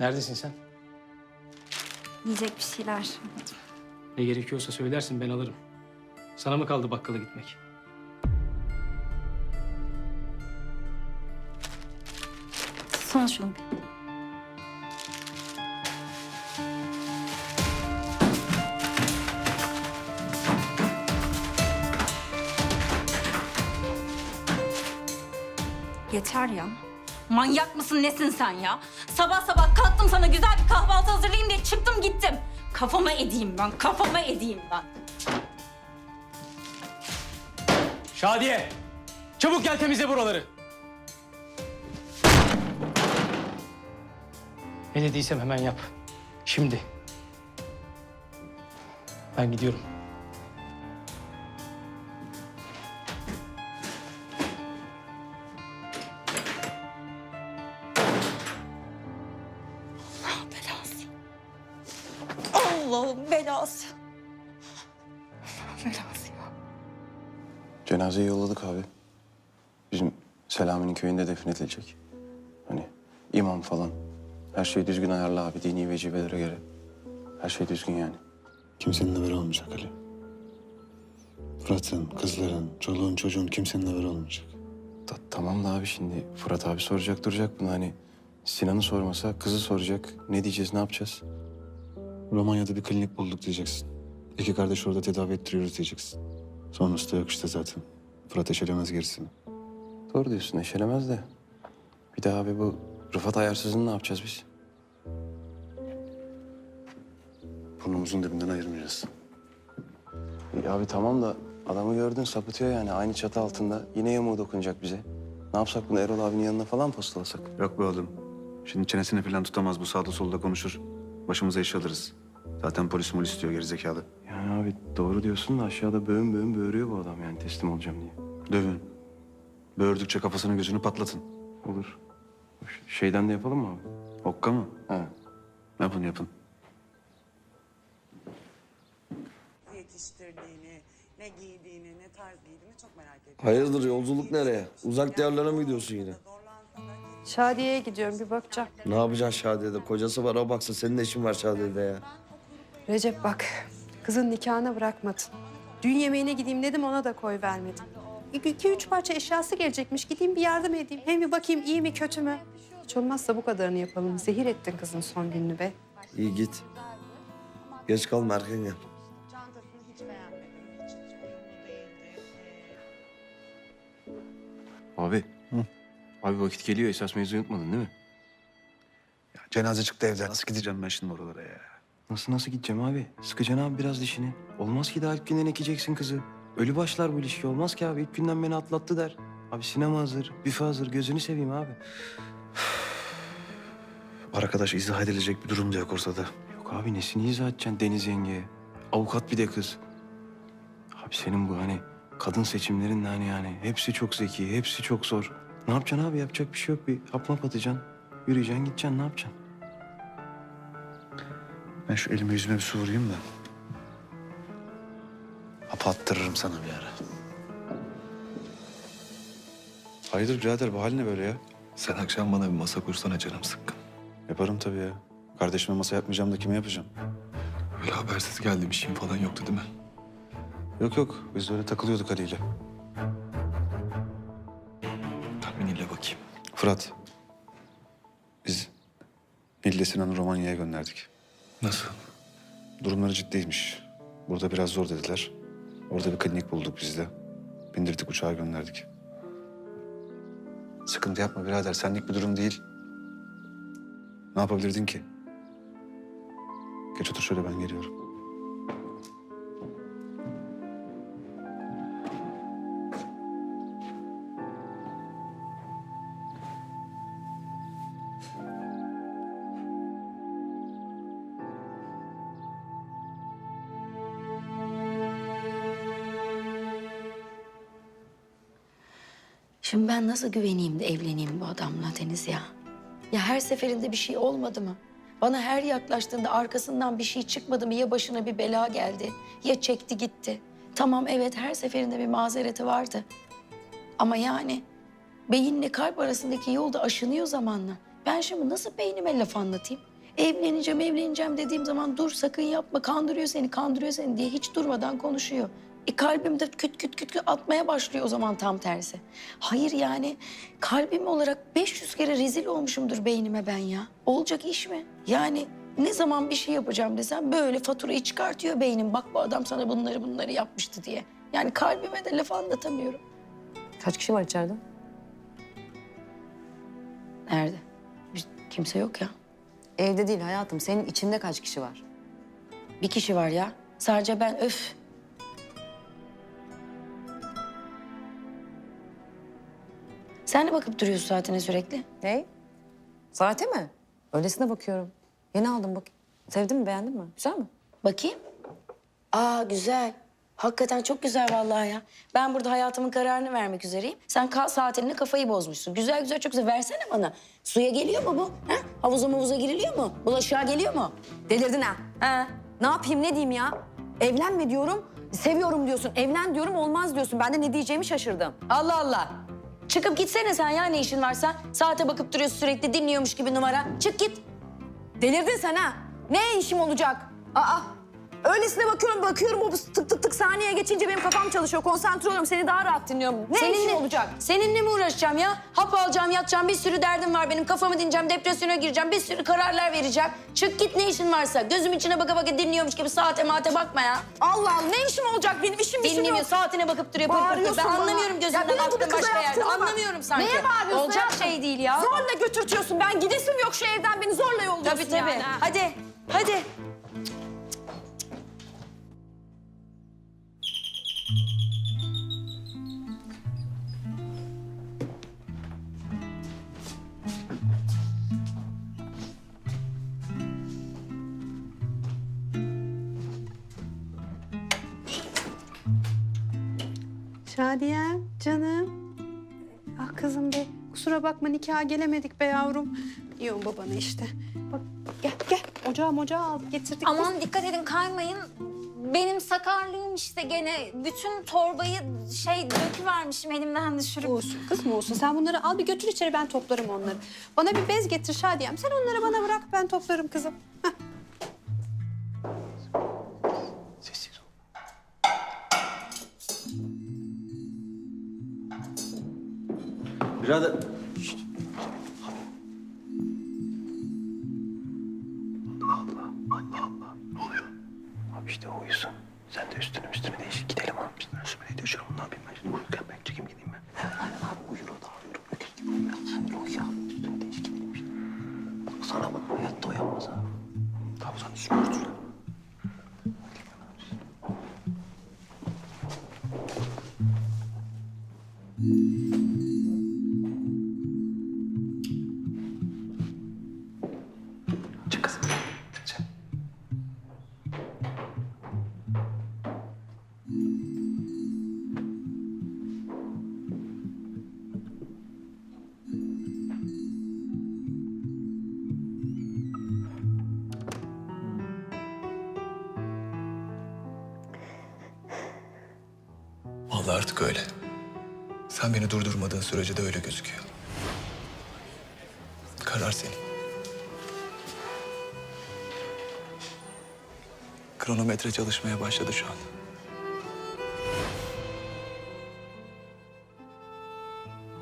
Neredesin sen? Yiyecek bir şeyler. Ne gerekiyorsa söylersin ben alırım. Sana mı kaldı bakkala gitmek? Son şunu bir. Yeter ya. Manyak mısın nesin sen ya? Sabah sabah kalktım sana güzel bir kahvaltı hazırlayayım diye çıktım gittim. Kafama edeyim ben, kafama edeyim ben. Şadiye! Çabuk gel temizle buraları. Ne dediysem hemen yap. Şimdi. Ben gidiyorum. Allah'ın belası. belası ya. Cenazeyi yolladık abi. Bizim Selami'nin köyünde defnedilecek. Hani imam falan. Her şey düzgün ayarlı abi. Dini vecibelere göre. Her şey düzgün yani. Kimsenin haberi olmayacak Ali. Fırat'ın, kızların, çoluğun, çocuğun kimsenin haberi olmayacak. Ta- tamam da abi şimdi Fırat abi soracak duracak bunu hani. Sinan'ı sormasa kızı soracak. Ne diyeceğiz ne yapacağız? Romanya'da bir klinik bulduk diyeceksin. İki kardeş orada tedavi ettiriyoruz diyeceksin. Sonrası da yok işte zaten. Fırat eşelemez gerisini. Doğru diyorsun eşelemez de. Bir de abi bu Rıfat ayarsızını ne yapacağız biz? Burnumuzun dibinden ayırmayacağız. İyi abi tamam da adamı gördün sapıtıyor yani aynı çatı altında. Yine yamuğu dokunacak bize. Ne yapsak bunu Erol abinin yanına falan postalasak? Yok be oğlum. Şimdi çenesini falan tutamaz bu sağda solda konuşur. Başımıza iş alırız. Zaten polis molis istiyor gerizekalı. Yani abi doğru diyorsun da aşağıda böğün böğün böğürüyor bu adam yani teslim olacağım diye. Dövün. Böğürdükçe kafasını gözünü patlatın. Olur. Şeyden de yapalım mı abi? Okka mı? Ha. Yapın yapın. yetiştirdiğini, ne giydiğini, ne tarz giydiğini çok merak ediyorum. Hayırdır yolculuk nereye? Uzak diyarlara mı gidiyorsun yine? Şadiye'ye gidiyorum bir bakacağım. Ne yapacaksın Şadiye'de? Kocası var o baksa senin de işin var Şadiye'de ya. Recep bak kızın nikahına bırakmadın. Düğün yemeğine gideyim dedim ona da koy vermedin. İki, iki üç parça eşyası gelecekmiş gideyim bir yardım edeyim. Hem bir bakayım iyi mi kötü mü? Hiç olmazsa bu kadarını yapalım. Zehir ettin kızın son gününü be. İyi git. Geç kalma erken gel. Değildi. Ee, Abi. Abi vakit geliyor esas mevzu unutmadın değil mi? Ya cenaze çıktı evden. Nasıl gideceğim ben şimdi oralara ya? Nasıl nasıl gideceğim abi? Sıkacaksın abi biraz dişini. Olmaz ki daha ilk günden ekeceksin kızı. Ölü başlar bu ilişki. Olmaz ki abi. İlk günden beni atlattı der. Abi sinema hazır, büfe hazır. Gözünü seveyim abi. Arkadaş izah edilecek bir durum da yok ortada. Yok abi nesini izah edeceksin Deniz yengeye? Avukat bir de kız. Abi senin bu hani kadın seçimlerin de hani yani hepsi çok zeki, hepsi çok zor. Ne yapacaksın abi? Yapacak bir şey yok. Bir hap map atacaksın. Yürüyeceksin, gideceksin. Ne yapacaksın? Ben şu elime yüzüme bir su vurayım da. Hapı attırırım sana bir ara. Hayırdır birader bu hal ne böyle ya? Sen akşam bana bir masa kursana canım sıkkın. Yaparım tabii ya. Kardeşime masa yapmayacağım da kime yapacağım? Öyle habersiz geldi bir şeyim falan yoktu değil mi? Yok yok biz de öyle takılıyorduk Ali ile. Tahminiyle bakayım. Fırat. Biz Nil'le Sinan'ı Romanya'ya gönderdik. Nasıl? Durumları ciddiymiş. Burada biraz zor dediler. Orada bir klinik bulduk biz de. Bindirdik uçağa gönderdik. Sıkıntı yapma birader. Senlik bir durum değil. Ne yapabilirdin ki? Geç otur şöyle ben geliyorum. Şimdi ben nasıl güveneyim de evleneyim bu adamla Deniz ya? Ya her seferinde bir şey olmadı mı? Bana her yaklaştığında arkasından bir şey çıkmadı mı? Ya başına bir bela geldi, ya çekti gitti. Tamam evet her seferinde bir mazereti vardı. Ama yani beyinle kalp arasındaki yol da aşınıyor zamanla. Ben şimdi nasıl beynime laf anlatayım? Evleneceğim, evleneceğim dediğim zaman dur sakın yapma, kandırıyor seni, kandırıyor seni diye hiç durmadan konuşuyor. E kalbimde küt küt küt küt atmaya başlıyor o zaman tam tersi. Hayır yani kalbim olarak 500 kere rezil olmuşumdur beynime ben ya. Olacak iş mi? Yani ne zaman bir şey yapacağım desem böyle faturayı çıkartıyor beynim. Bak bu adam sana bunları bunları yapmıştı diye. Yani kalbime de laf anlatamıyorum. Kaç kişi var içeride? Nerede? Bir- Kimse yok ya. Evde değil hayatım. Senin içinde kaç kişi var? Bir kişi var ya. Sadece ben öf. Sen de bakıp duruyorsun saatine sürekli. Ne? Saate mi? Öylesine bakıyorum. Yeni aldım bak. Sevdin mi beğendin mi? Güzel mi? Bakayım. Aa güzel. Hakikaten çok güzel vallahi ya. Ben burada hayatımın kararını vermek üzereyim. Sen ka saatinde kafayı bozmuşsun. Güzel güzel çok güzel. Versene bana. Suya geliyor mu bu? Ha? Havuza mavuza giriliyor mu? Bulaşığa geliyor mu? Delirdin ha. Ha? Ne yapayım ne diyeyim ya? Evlenme diyorum. Seviyorum diyorsun. Evlen diyorum olmaz diyorsun. Ben de ne diyeceğimi şaşırdım. Allah Allah. Çıkıp gitsene sen ya ne işin varsa. Saate bakıp duruyorsun sürekli dinliyormuş gibi numara. Çık git. Delirdin sen ha. Ne işim olacak? Aa. Öylesine bakıyorum bakıyorum o tık tık tık saniye geçince benim kafam çalışıyor. Konsantre oluyorum. Seni daha rahat dinliyorum. Ne işim olacak? Seninle mi uğraşacağım ya? Hap alacağım, yatacağım. Bir sürü derdim var benim. Kafamı dinleyeceğim, depresyona gireceğim. Bir sürü kararlar vereceğim. Çık git ne işin varsa. Gözüm içine baka baka dinliyormuş gibi saate mate bakma ya. Allah Allah ne işim olacak? Benim işim işim Dinlemiyor, yok. saatine bakıp duruyor. pır pır pır. Bağırıyorsun Ben bana. anlamıyorum Ya gözünden benim kıza başka yerde. Bak. Anlamıyorum sanki. Neye bağırıyorsun Olacak hayatım? şey değil ya. Zorla götürtüyorsun. Ben gidesim yok şu evden. Beni zorla yolluyorsun Tabii tabii. yani. ha. Hadi, hadi. Şadiyem, canım. Ah kızım be, kusura bakma nikaha gelemedik be yavrum. Diyorum babana işte. Bak gel gel, ocağı ocağı aldık getirdik. Aman dikkat edin kaymayın. Benim sakarlığım işte gene bütün torbayı şey döküvermişim elimden düşürüp. Olsun kızım olsun. Sen bunları al bir götür içeri ben toplarım onları. Bana bir bez getir Şadiyem. Sen onları bana bırak ben toplarım kızım. Heh. Birader Abi işte o uyusun. Sen de üstünü üstünü değiş. Gidelim abi. Biz üstüme ne diyor Ne yapayım ben şimdi? Uyurken ben çekeyim gideyim ben. Aynen abi uyur o da uyur. Öküz gibi uyuyor. Sen uyu ya. Üstünü değiş gidelim işte. Sana bana hayatta uyanmaz abi. Vallahi artık öyle. Sen beni durdurmadığın sürece de öyle gözüküyor. Karar senin. Kronometre çalışmaya başladı şu an.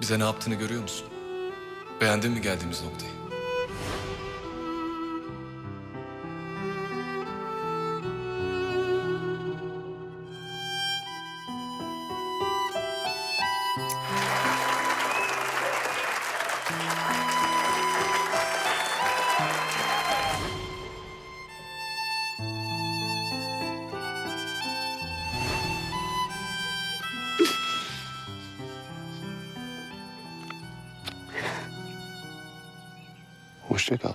Bize ne yaptığını görüyor musun? Beğendin mi geldiğimiz noktayı? Hoşça kal.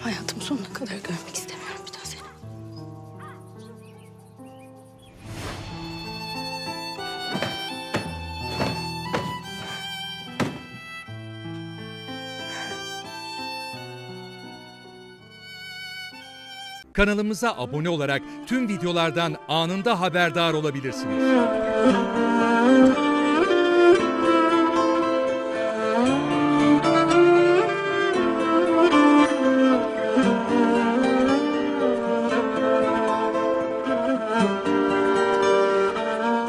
Hayatım sonuna kadar görmek istemiyorum bir daha seni. Kanalımıza abone olarak tüm videolardan anında haberdar olabilirsiniz.